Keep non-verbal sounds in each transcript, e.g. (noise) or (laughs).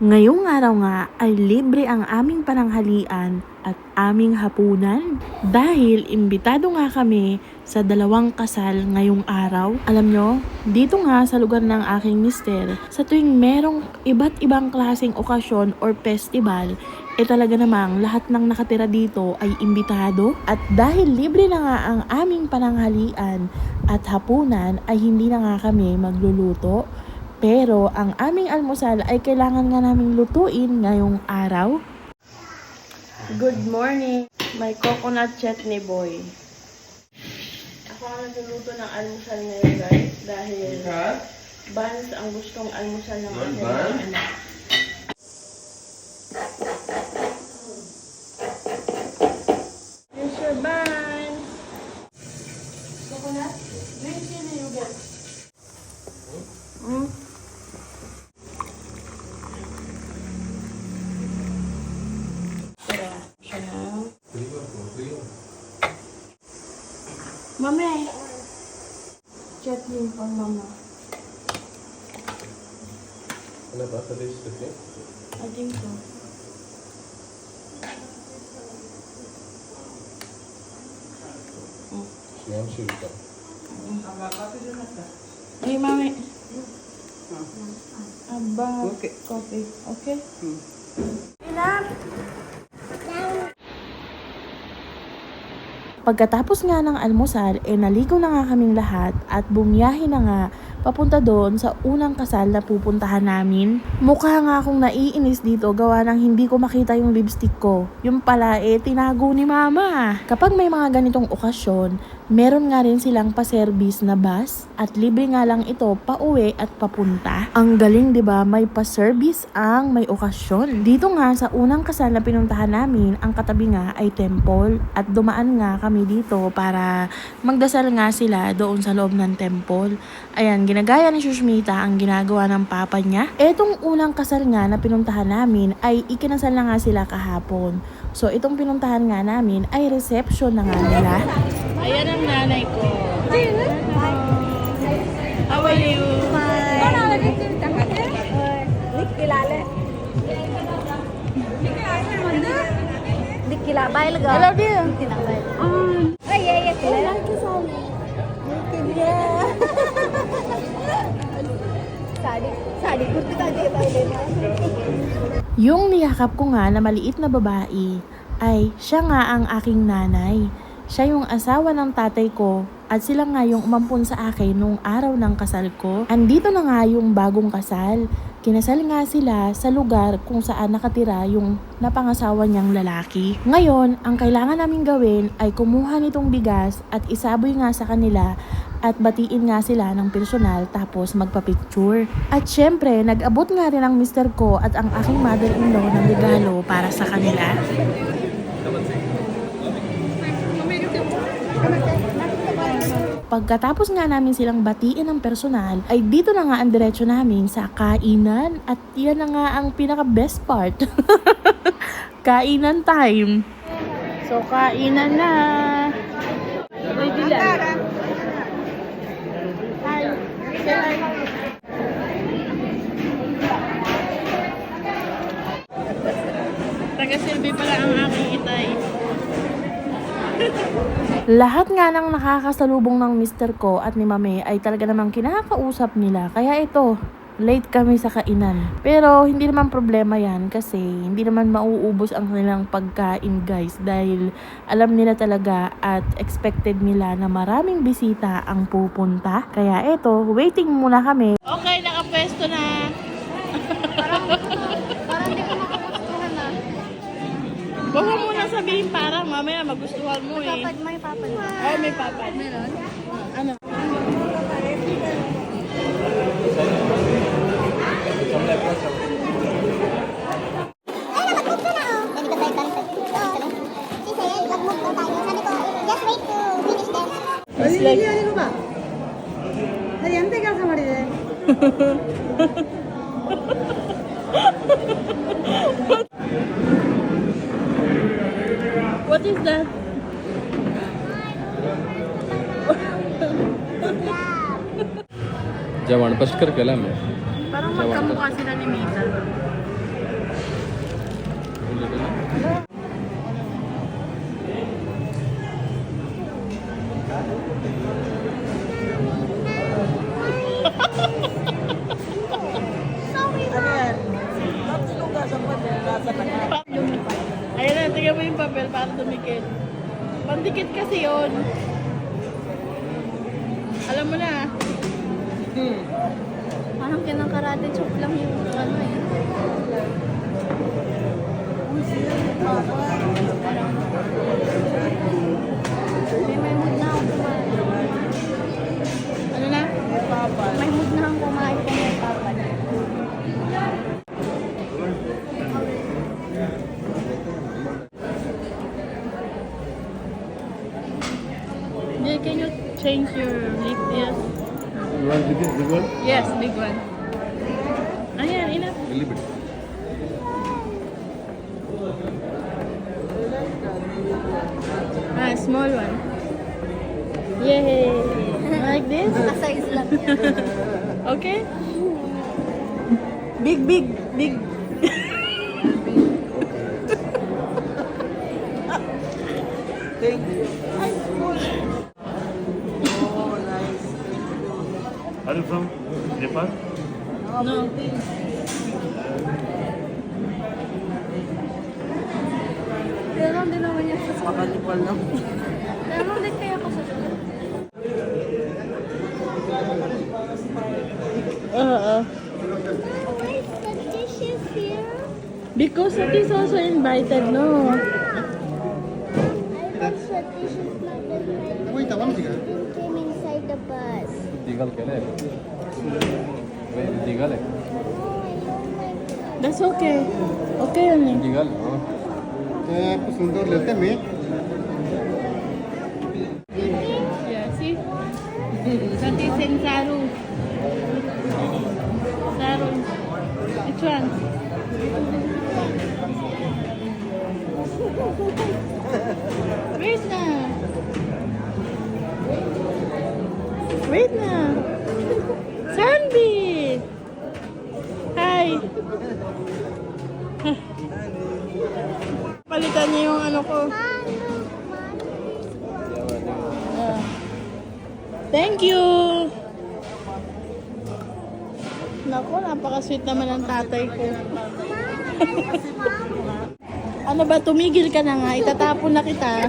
Ngayong araw nga ay libre ang aming pananghalian at aming hapunan dahil imbitado nga kami sa dalawang kasal ngayong araw. Alam nyo, dito nga sa lugar ng aking mister, sa tuwing merong iba't ibang klaseng okasyon or festival, eh talaga namang lahat ng nakatira dito ay imbitado. At dahil libre na nga ang aming pananghalian at hapunan ay hindi na nga kami magluluto. Pero ang aming almusal ay kailangan nga naming lutuin ngayong araw. Good morning, my coconut chutney boy. Ako ang nagluluto ng almusal ngayon guys dahil buns ang gustong almusal ng aking mga anak. Here's your bun. Coconut? Green chili yogurt. Mm. Mami! Chutney for mama. Ano ba? Sa list kasi? I think so. Siyam siya Hey, mami. Aba, okay. coffee. Okay? Enough! Pagkatapos nga ng almusal, eh naligo na nga kaming lahat at bumiyahe na nga papunta doon sa unang kasal na pupuntahan namin. Mukha nga akong naiinis dito gawa ng hindi ko makita yung lipstick ko. Yung pala eh tinago ni mama. Kapag may mga ganitong okasyon, meron nga rin silang pa-service na bus at libre nga lang ito pauwi at papunta. Ang galing 'di ba? May pa-service ang may okasyon. Dito nga sa unang kasal na pinuntahan namin, ang katabi nga ay temple at dumaan nga kami dito para magdasal nga sila doon sa loob ng temple. Ayan, ginagaya ni Shushmita ang ginagawa ng papa niya. Etong unang kasal nga na pinuntahan namin ay ikinasal na nga sila kahapon. So itong pinuntahan nga namin ay reception na nga nila. Ayan ang nanay ko. How are you? Hello, dear. Yung niyakap ko nga na maliit na babae ay siya nga ang aking nanay. Siya yung asawa ng tatay ko at sila nga yung umampun sa akin nung araw ng kasal ko. Andito na nga yung bagong kasal. Kinasal nga sila sa lugar kung saan nakatira yung napangasawa niyang lalaki. Ngayon, ang kailangan namin gawin ay kumuha nitong bigas at isaboy nga sa kanila at batiin nga sila ng personal tapos magpa-picture. At syempre, nag-abot nga rin ang mister ko at ang aking mother-in-law ng regalo para sa kanila. Pagkatapos nga namin silang batiin ng personal, ay dito na nga ang diretsyo namin sa kainan. At yan na nga ang pinaka-best part. (laughs) kainan time. So, kainan na. May dilan. Hi. Say hi. Taga-silbi pala ang aking itay. Lahat nga ng nakakasalubong ng mister ko at ni mame ay talaga namang kinakausap nila. Kaya ito, late kami sa kainan. Pero hindi naman problema yan kasi hindi naman mauubos ang kanilang pagkain guys dahil alam nila talaga at expected nila na maraming bisita ang pupunta. Kaya ito, waiting muna kami. Okay, nakapwesto na. parang di ko makagustuhan na Huwag mo muna sabihin para mamaya magustuhan mo eh. papad may papad Ay, may papad. meron Ano? It's like, ಅದು ಎಂತ ಕೆಲಸ ಮಾಡಿದೆ What is that? जवान पस्कर केला मी जवान पस्कर para dumikit. Pandikit kasi yon. Alam mo na. Parang kinakarate chop lang yung ano eh. May may mood na ako kumain. Ano na? May mood na akong kumain change your lip? Yes. You want big, big one? Yes, big one. Ayan, enough. A little bit. Ah, small one. Yay! Like this? (laughs) Naka-size lang. (laughs) Okay? Big, big, big. (laughs) Are you from Nepal? No. Meron din naman yan sa Makalipal lang. Meron din kaya ako sa Oo. Why is the dishes here? Because it is also invited, no? I thought Satish is not invited. Wait, I want to go. He came inside the bus. Digal kele. Wait, digal hai. No, I don't like that. That's okay. Okay only. Digal. हाँ. आपको सुंदर लेते मैं napaka-sweet naman ng tatay ko. ano ba, tumigil ka na nga, itatapon na kita.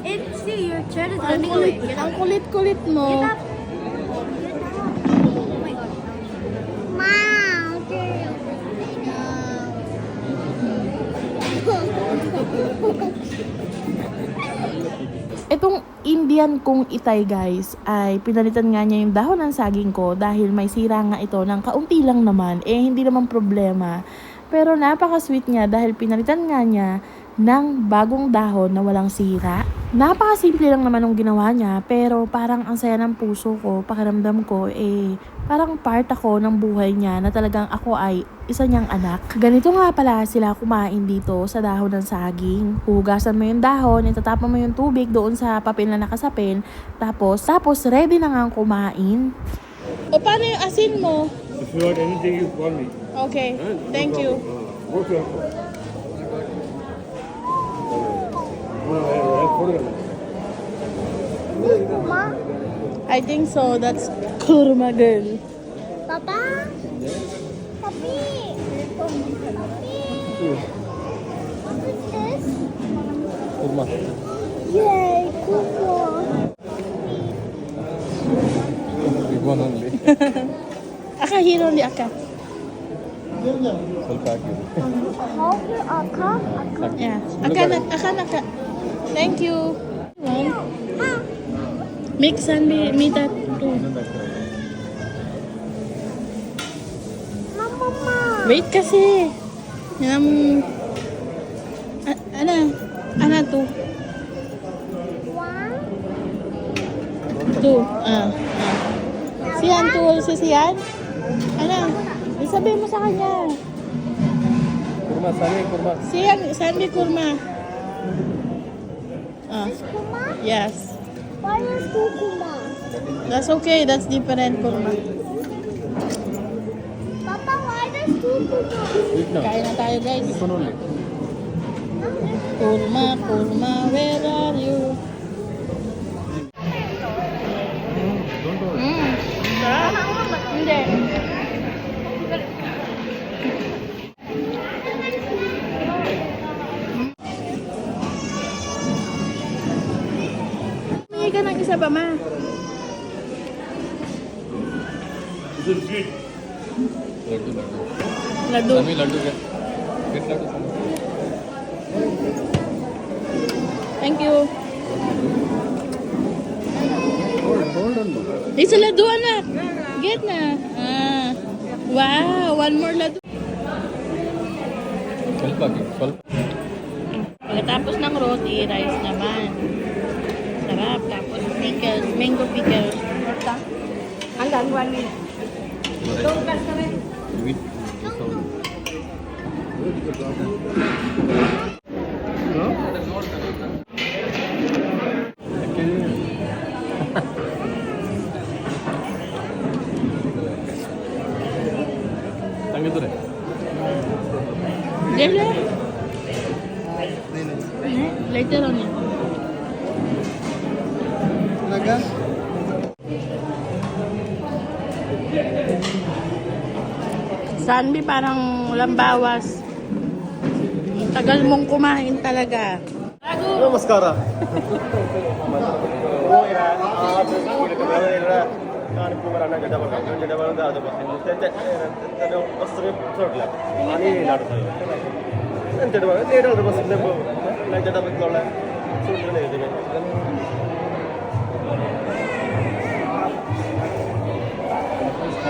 It's see, your chair is ang running away. Get ang kulit-kulit mo. Up. Oh my god. Itong Indian kong itay guys ay pinalitan nga niya yung dahon ng saging ko dahil may sira nga ito ng kaunti lang naman eh hindi naman problema. Pero napaka-sweet niya dahil pinalitan nga niya ng bagong dahon na walang sira. Napakasimple lang naman ng ginawa niya pero parang ang saya ng puso ko, pakiramdam ko eh parang part ako ng buhay niya na talagang ako ay isa niyang anak. Ganito nga pala sila kumain dito sa dahon ng saging. Hugasan mo yung dahon, itatapon mo yung tubig doon sa papel na nakasapin, tapos, tapos ready na nga kumain. O paano yung asin mo? If you want anything, you call me. Okay, thank you. What's I think so. That's kurma girl. Papa? Papi? Papi? What is this? Kurma. Yay, kurma. Big one only. Aka here only, Aka. Salpaki. Aka? Aka? Yeah. Aka, Aka, Aka. Thank you. Mix and me, me that too. Wait kasi. Um, Yan ang... Ano? Ano to? Two. Ah. ah. Siyan to. Si Siyan? Ano? Sabihin mo sa kanya. Kurma. Saan may kurma? Siyan. Saan may kurma? Yes. Why is kukuma? That's okay. That's different kurma. Papa, why does na. Kain na tayo guys. Kurma, kurma, where are you? Don't worry. Mm. Hindi. isa pa, ma. Laddu लड्डू लड्डू आम्ही लड्डू घ्या beet laddu thank you Isa ladu anak. Get na. Ah. Wow, one more ladu. Kalpa, kalpa. Pagkatapos ng roti, rice naman. sarap. Tapos pues, pickles, mango yan. Sanbi parang walang bawas. Tagal mong kumain talaga. ನಮಸ್ಕಾರ ನಾನು ಕುಮಾರಣ್ಣ ಗಡ್ಡ ಬರ್ತೀನಿ ಗಡ್ಡ ಬಂದ ಅದು ಬರ್ತೀನಿ ಬಸ್ ನೋಡ್ಲ ನಾನೇ ನಾಡ್ತಾ ನಾನು ಜಡ (laughs) ನೇಡಲ್ರಿ ಬಸ್ ನಾನು ಜಡ ಬಂದೋಳ ಸುಳ್ಳು ಇದ್ದೀನಿ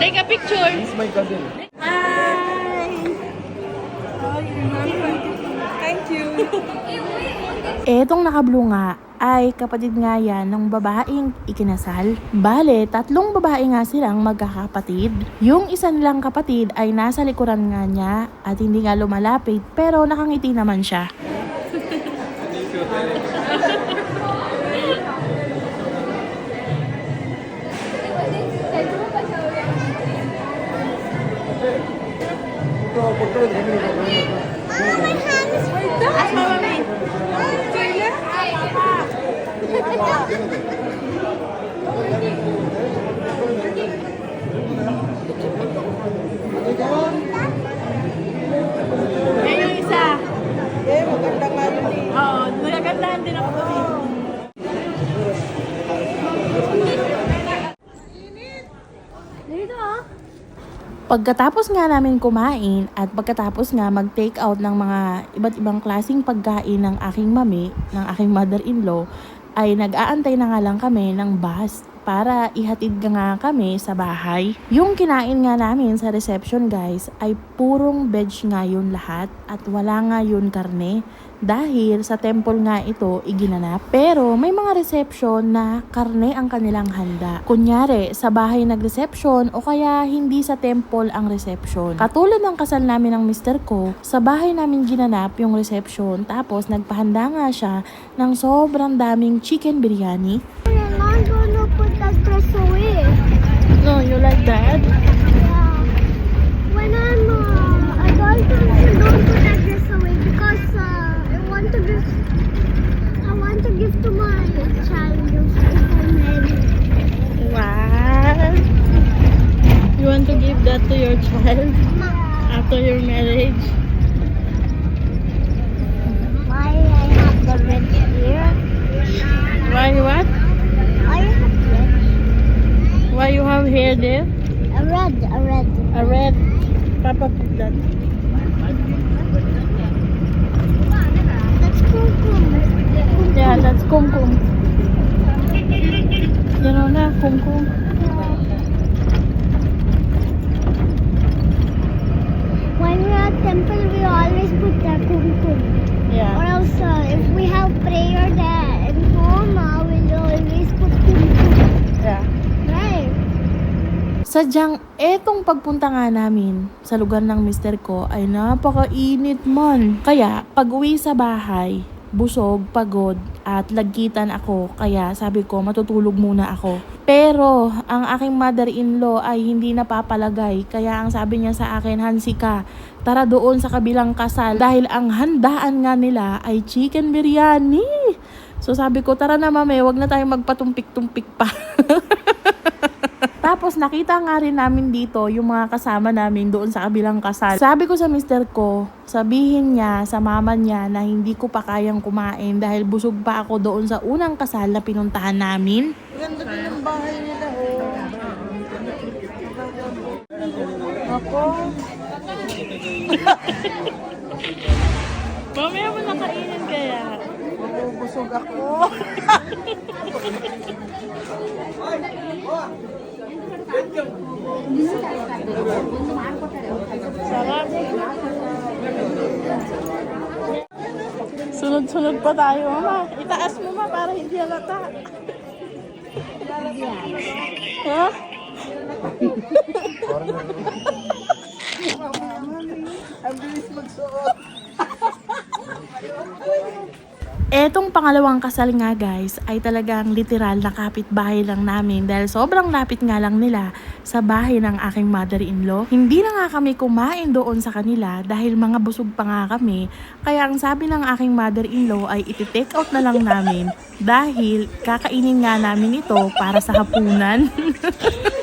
Take a picture. He's my cousin. Hi! Thank you. Etong nakablue nga ay kapatid nga yan ng babaeng ikinasal. Bale, tatlong babae nga silang magkakapatid. Yung isa nilang kapatid ay nasa likuran nga niya at hindi nga lumalapit pero nakangiti naman siya. Yan yung isa. Eh, maganda nga yun eh. Oo, nagagandahan din ako doon. Dito ah. Pagkatapos nga namin kumain at pagkatapos nga mag-take out ng mga iba't ibang klasing pagkain ng aking mami, ng aking mother-in-law, ay nag-aantay na nga lang kami ng bus para ihatid nga kami sa bahay. Yung kinain nga namin sa reception guys ay purong veg nga yun lahat at wala nga yun karne dahil sa temple nga ito iginanap. Pero may mga reception na karne ang kanilang handa. Kunyari, sa bahay nag-reception o kaya hindi sa temple ang reception. Katulad ng kasal namin ng mister ko, sa bahay namin ginanap yung reception tapos nagpahanda nga siya ng sobrang daming chicken biryani. I'm not gonna put that dress away. No, you like that? Yeah. When I'm uh, adult, I don't put that dress away because uh, I want to. I want to give to my child if I'm married. Wow! You want to give that to your child after your marriage? Why I have the red here? Why what? I have red. Why you have hair there? A red, a red. A red. Papa put that. Kumkum. You know na, kumkum. When we're at temple, we always put the. Or Yeah. else, uh, if we have prayer there at home, uh, we'll always put kumkum. Yeah. Right? Sadyang etong pagpunta nga namin sa lugar ng mister ko ay napakainit man. Kaya pag uwi sa bahay, busog, pagod, at lagkitan ako. Kaya sabi ko matutulog muna ako. Pero ang aking mother-in-law ay hindi napapalagay. Kaya ang sabi niya sa akin, Hansi ka, tara doon sa kabilang kasal. Dahil ang handaan nga nila ay chicken biryani. So sabi ko, tara na mame, wag na tayo magpatumpik-tumpik pa. (laughs) Tapos nakita nga rin namin dito yung mga kasama namin doon sa kabilang kasal. Sabi ko sa mister ko, sabihin niya sa mama niya na hindi ko pa kayang kumain dahil busog pa ako doon sa unang kasal na pinuntahan namin. Ganda din ang bahay nila, oh. Ako. (laughs) Mamaya mo nakainin kaya. Mabubusog ako. (laughs) Sunod-sunod pa tayo, mama. Itaas mo, ma, para hindi halata. Ha? Ang bilis magsuot. Etong pangalawang kasal nga guys ay talagang literal na kapitbahay lang namin dahil sobrang lapit nga lang nila sa bahay ng aking mother-in-law. Hindi na nga kami kumain doon sa kanila dahil mga busog pa nga kami. Kaya ang sabi ng aking mother-in-law ay iti-take out na lang namin dahil kakainin nga namin ito para sa hapunan. (laughs)